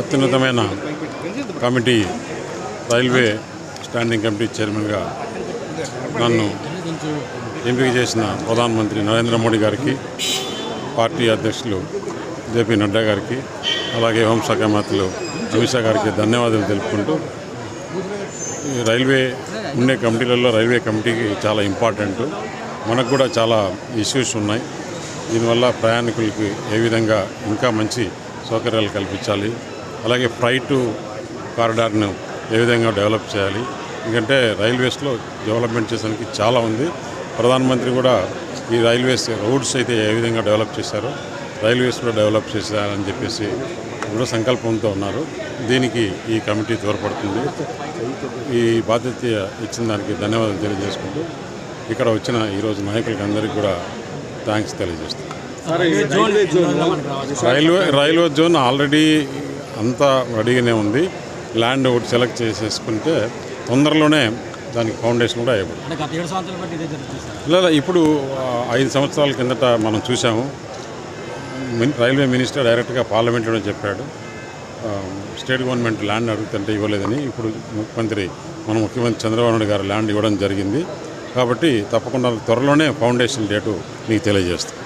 అత్యున్నతమైన committee railway standing committee చైర్మన్గా నన్ను ఎంపిక చేసిన ప్రధానమంత్రి నరేంద్ర మోడీ గారికి పార్టీ అధ్యక్షులు జేపీ నడ్డా గారికి అలాగే హోంశాఖ మంత్రులు అమిత్ షా గారికి ధన్యవాదాలు తెలుపుకుంటూ రైల్వే ఉండే కమిటీలలో రైల్వే కమిటీకి చాలా ఇంపార్టెంట్. మనకు కూడా చాలా ఇష్యూస్ ఉన్నాయి. దీనివల్ల ప్రయాణికులకి ఏ విధంగా ఇంకా మంచి సౌకర్యాలు కల్పించాలి. అలాగే ఫ్రైట్ కారిడార్ను ఏ విధంగా డెవలప్ చేయాలి? ఎందుకంటే రైల్వేస్లో డెవలప్మెంట్ చేసడానికి చాలా ఉంది. ప్రధానమంత్రి కూడా ఈ రైల్వేస్ రోడ్స్ అయితే ఏ విధంగా డెవలప్ చేశారో రైల్వేస్లో డెవలప్ చేశారని చెప్పేసి కూడా సంకల్పంతో ఉన్నారు. దీనికి ఈ కమిటీ తోడ్పడుతుంది. ఈ బాధ్యత ఇచ్చిన దానికి ధన్యవాదాలు తెలియజేసుకుంటూ ఇక్కడ వచ్చిన ఈరోజు నాయకులకి అందరికీ కూడా థ్యాంక్స్ తెలియజేస్తాను. రైల్వే రైల్వే జోన్ ఆల్రెడీ అంతా రెడీగానే ఉంది. ల్యాండ్ ఒకటి సెలెక్ట్ చేసేసుకుంటే తొందరలోనే దానికి ఫౌండేషన్ కూడా అయిపోతుంది లేదా ఇప్పుడు ఐదు సంవత్సరాల కిందట మనం చూసాము మిన్- రైల్వే మినిస్టర్ డైరెక్ట్గా పార్లమెంట్లో చెప్పాడు. స్టేట్ గవర్నమెంట్ ల్యాండ్ అడుగుతుంటే ఇవ్వలేదని ఇప్పుడు ముఖ్యమంత్రి మన ముఖ్యమంత్రి చంద్రబాబు నాయుడు గారు ల్యాండ్ ఇవ్వడం జరిగింది. కాబట్టి తప్పకుండా త్వరలోనే ఫౌండేషన్ డేటు మీకు తెలియజేస్తాం.